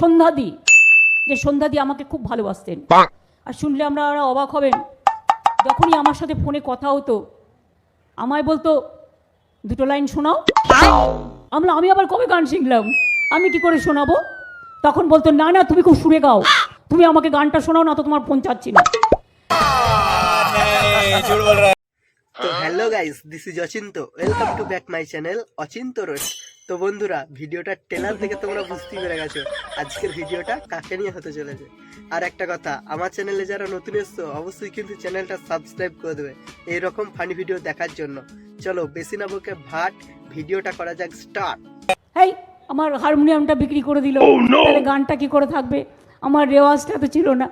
সন্ধ্যাদি যে সন্ধ্যাদি আমাকে খুব ভালোবাসতেন। আর শুনলে আমরা ওরা অবাক হবেন যখনই আমার সাথে ফোনে কথা হতো আমায় বলতো দুটো লাইন শোনাও। আমরা আমি আবার কবে গান শিখলাম? আমি কি করে শোনাবো? তখন বলতো না না তুমি খুব সুরে গাও। তুমি আমাকে গানটা শোনাও না তো তোমার ফোন চাচ্ছি না। তো hello guys this is Achinta. Welcome to back my channel Achinta roast তো বন্ধুরা ভিডিওটা ট্রেলার থেকে তোমরা বুঝতেই পেরে গেছো। আজকের ভিডিওটা কাকে নিয়ে হতে চলেছে? আর একটা কথা আমার চ্যানেলে যারা নতুন এসছো অবশ্যই কিন্তু চ্যানেলটা সাবস্ক্রাইব করে দেবে এইরকম ফানি ভিডিও দেখার জন্য। চলো বেশি না বকে ভাট ভিডিওটা করা যাক স্টার্ট এই আমার হারমোনিয়ামটা বিক্রি করে দিল। তাহলে গানটা কি করে থাকবে? আমার রেওয়াজটা তো ছিল না।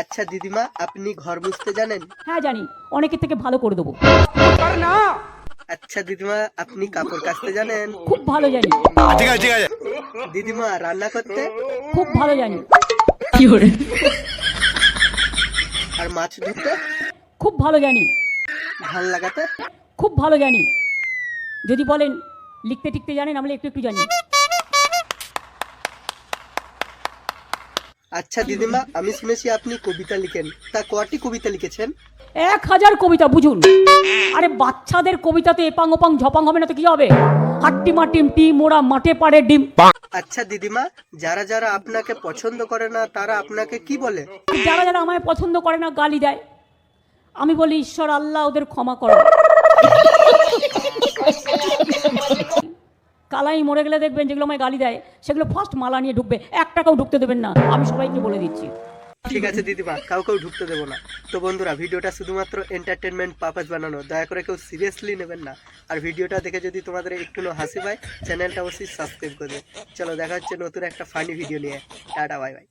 আচ্ছা দিদিমা আপনি ঘর মুছতে জানেন? হ্যাঁ জানি। অনেকের থেকে ভালো করে দেবো। আচ্ছা দিদিমা আপনি কাপড় কাচতে জানেন? খুব ভালো জানি। ঠিক আছে ঠিক আছে। দিদিমা রান্না করতে? খুব ভালো জানি। কি করে আর মাছ ধরতে? খুব ভালো জানি। ধান লাগাতে? খুব ভালো জানি। যদি বলেন লিখতে টিখতে জানেন আমরা একটু একটু জানি। আচ্ছা দিদিমা আমি শুনেছি আপনি কবিতা লিখেন। তা কটি কবিতা লিখেছেন? এক হাজার কবিতা বুঝুন। আরে বাচ্চাদের কবিতাতে এপাং ওপাং ঝপাং হবে না তো কি হবে? হাট্টি মাটিম টি মোড়া মাঠে পাড়ে ডিম। আচ্ছা দিদিমা যারা যারা আপনাকে পছন্দ করে না তারা আপনাকে কি বলে? যারা যারা আমায় পছন্দ করে না গালি দেয়। আমি বলি ঈশ্বর আল্লাহ ওদের ক্ষমা করো। কালাই মরে গেলে দেখবেন যেগুলো আমায় গালি দেয়, সেগুলো ফার্স্ট মালা নিয়ে ঢুকবে। এক টাকাও ঢুকতে দেবেন না। আমি সবাইকে বলে দিচ্ছি। ঠিক আছে দিদিমা, কাউকেও ঢুকতে দেবো না। তো বন্ধুরা, ভিডিওটা শুধুমাত্র এন্টারটেনমেন্ট পারপাস বানানো। দয়া করে কেউ সিরিয়াসলি নেবেন না। আর ভিডিওটা দেখে যদি তোমাদের একটু হাসি পায় চ্যানেলটা অবশ্যই সাবস্ক্রাইব করবে চলো, দেখা হচ্ছে নতুন একটা ফানি ভিডিও নিয়ে। Tata bye bye